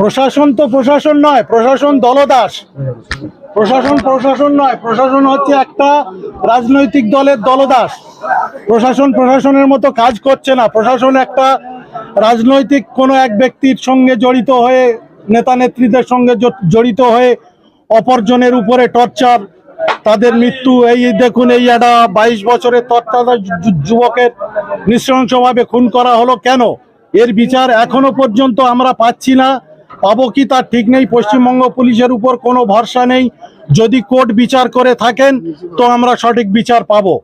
প্রশাসন তো প্রশাসন নয়, প্রশাসন দলদাস। প্রশাসন প্রশাসন নয়, প্রশাসন হচ্ছে একটা রাজনৈতিক দলের দলদাস। প্রশাসন প্রশাসনের মতো কাজ করছে না। প্রশাসন একটা রাজনৈতিক কোনো এক ব্যক্তির সঙ্গে জড়িত হয়ে, নেতা নেত্রীদের সঙ্গে জড়িত হয়ে অপরজনের উপরে টর্চার, তাদের মৃত্যু, এই দেখুন, এই একটা বাইশ বছরের তত্ত্বাদা যুবকের নৃশংসভাবে খুন করা হলো কেন? এর বিচার এখনও পর্যন্ত আমরা পাচ্ছি না। পাবো কি তার ঠিক নেই। পশ্চিমবঙ্গ পুলিশের উপর কোনো ভরসা নেই। যদি কোর্ট বিচার করে থাকেন তো আমরা সঠিক বিচার পাবো।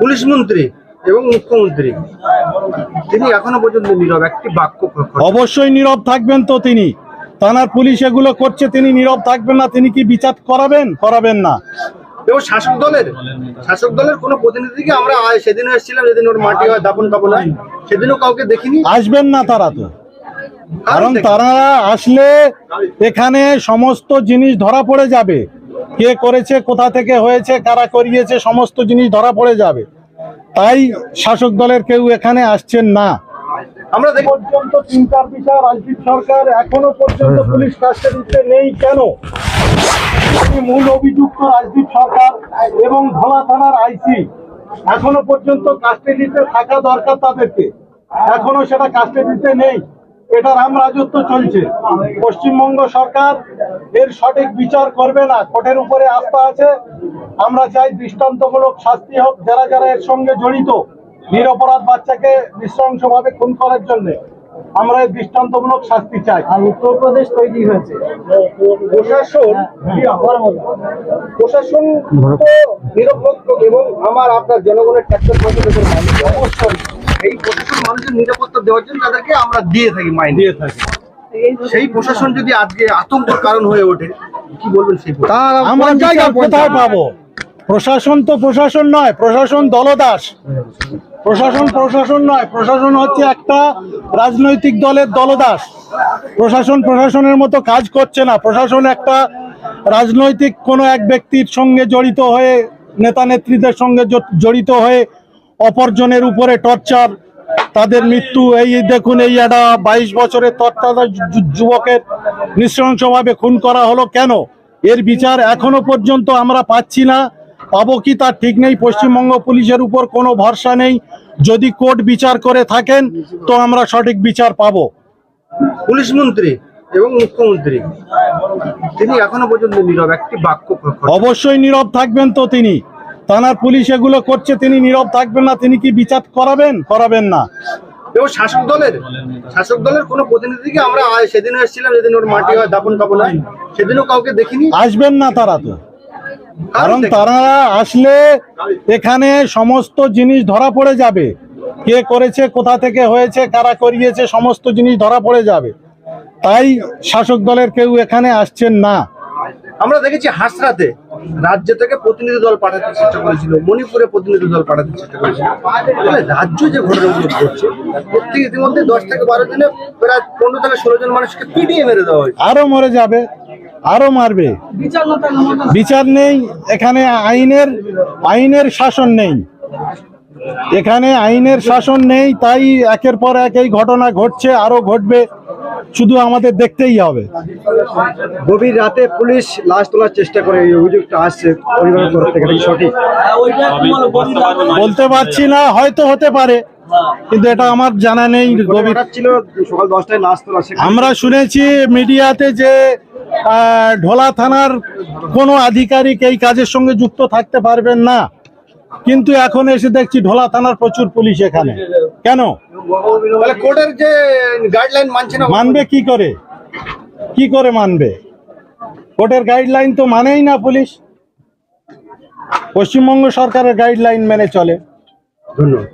পুলিশ মন্ত্রী এবং মুখ্যমন্ত্রী তিনি এখনও পর্যন্ত নীরব একটি বাক্য অবশ্যই নীরব থাকবেন তো তিনি। থানার পুলিশ এগুলো করছে তিনি নীরব থাকবেন না তিনি কি বিচার করাবেন? করাবেন না। এবং শাসক দলের শাসক দলের কোনো প্রতিনিধিকে আমরা সেদিনও এসেছিলাম যেদিন ওর মাটি হয় দাপন কাপন হয় সেদিনও কাউকে দেখিনি। আসবেন না তারা তো। কারণ তারা আসলে এখানে সমস্ত জিনিস ধরা পড়ে যাবে। কে করেছে কোথা থেকে হয়েছে কারা করিয়েছে সমস্ত জিনিস ধরা পড়ে যাবে। তাই শাসক দলের কেউ এখানে আসছেন না। আমরা পর্যন্ত তিন চার বিচার রাজদীপ সরকার এখনও পর্যন্ত পুলিশ কাস্টাডিতে নেই কেন? মূল অভিযুক্ত রাজদীপ সরকার এবং ধলা থানার আইসি এখনও পর্যন্ত কাস্টাডিতে থাকা দরকার তাদেরকে। এখনও সেটা কাস্টাডিতে নেই। এটা রাম রাজত্ব চলছে। পশ্চিমবঙ্গ সরকার এর সঠিক বিচার করবে না, কোর্টের উপরে আস্থা আছে। আমরা চাই দৃষ্টান্তমূলক শাস্তি হোক, যারা যারা এর সঙ্গে জড়িত, নিরপরাধ বাচ্চাকে নৃশংসভাবে খুন করার জন্য। আমরা এই দৃষ্টান্তমূলক শাস্তি চাই। আর উত্তরপ্রদেশ তৈরি হয়েছে। প্রশাসন প্রশাসন নিরপেক্ষ এবং আমার আপনার জনগণের ট্যাক্সের পয়সা মানুষ। অবশ্যই। এই প্রশাসন মানুষের নিরাপত্তা দেওয়ার জন্য তাদেরকে আমরা দিয়ে থাকি মাইনে দিয়ে থাকি। সেই প্রশাসন যদি আজকে আতঙ্কের কারণ হয়ে ওঠে কি বলবেন সেই? আমরা জায়গা কোথায় পাবো? প্রশাসন তো প্রশাসন নয় প্রশাসন দলদাস। প্রশাসন প্রশাসন নয়, প্রশাসন হচ্ছে একটা রাজনৈতিক দলের দলদাস। প্রশাসন প্রশাসনের মতো কাজ করছে না। প্রশাসন একটা রাজনৈতিক কোনো এক ব্যক্তির সঙ্গে জড়িত হয়ে, নেতা নেত্রীদের সঙ্গে জড়িত হয়ে অপরজনের উপরে টর্চার, তাদের মৃত্যু, এই দেখুন, এই একটা বাইশ বছরের তত্ত্বাদা যুবকের নৃশংসভাবে খুন করা হলো কেন? এর বিচার এখনও পর্যন্ত আমরা পাচ্ছি না। পাবো কি তার ঠিক নেই। পশ্চিমবঙ্গ পুলিশের উপর কোনো ভরসা নেই। যদি কোর্ট বিচার করে থাকেন তো আমরা সঠিক বিচার পাবো। পুলিশ মন্ত্রী এবং মুখ্যমন্ত্রী তিনি এখনও পর্যন্ত নীরব। একটি বাক্য অবশ্যই নীরব থাকবেন তো তিনি। থানার পুলিশ এগুলো করছে তিনি নীরব থাকবেন না তিনি কি বিচার করাবেন? করাবেন না। এবং শাসক দলের শাসক দলের কোনো প্রতিনিধিকে আমরা সেদিনও এসেছিলাম যেদিন ওর মাটি হয় দাপন কাপন হয় সেদিনও কাউকে দেখিনি। আসবেন না তারা তো। কারণ তারা আসলে এখানে সমস্ত জিনিস ধরা পড়ে যাবে। কে করেছে কোথা থেকে হয়েছে কারা করিয়েছে সমস্ত জিনিস ধরা পড়ে যাবে। তাই শাসক দলের কেউ এখানে আসছেন না। আমরা দেখেছি হাসরাতে রাজ্য থেকে প্রতিনিধি দল পাঠাতে চেষ্টা করেছিল মণিপুরে প্রতিনিধি দল পাঠাতে চেষ্টা করেছিল। তাহলে রাজ্য যে ঘটনাগুলো ঘটছে প্রত্যেক ইতিমধ্যে দশ থেকে বারো দিনে প্রায় পনেরো থেকে ষোলো জন মানুষকে পিটিয়ে মেরে দেওয়া হয়েছে। আরও মরে যাবে। আরও মারবে। বিচার নেই এখানে আইনের আইনের শাসন নেই। এখানে আইনের শাসন নেই তাই একের পর এক এই ঘটনা ঘটছে আরও ঘটবে শুধু আমাদের দেখতেই হবে। গভীর রাতে পুলিশ লাশ তোলার চেষ্টা করে এই অভিযোগটা আসছে পরিবারের তরফ থেকে সঠিক? বলতে পারছি না হয়তো হতে পারে কিন্তু এটা আমার জানা নেই গভীর ছিল সকাল দশটায় লাশ তোলা আমরা শুনেছি মিডিয়াতে যে ঢোলা থানার কোনো আধিকারিক এই কাজের সঙ্গে যুক্ত থাকতে পারবেন না। কিন্তু এখন এসে দেখছি ঢোলা থানার প্রচুর পুলিশ এখানে। কেন? মানবে কি করে? কি করে মানবে? কোর্টের গাইডলাইন তো মানেই না পুলিশ। পশ্চিমবঙ্গ সরকারের গাইডলাইন মেনে চলে। ধন্যবাদ।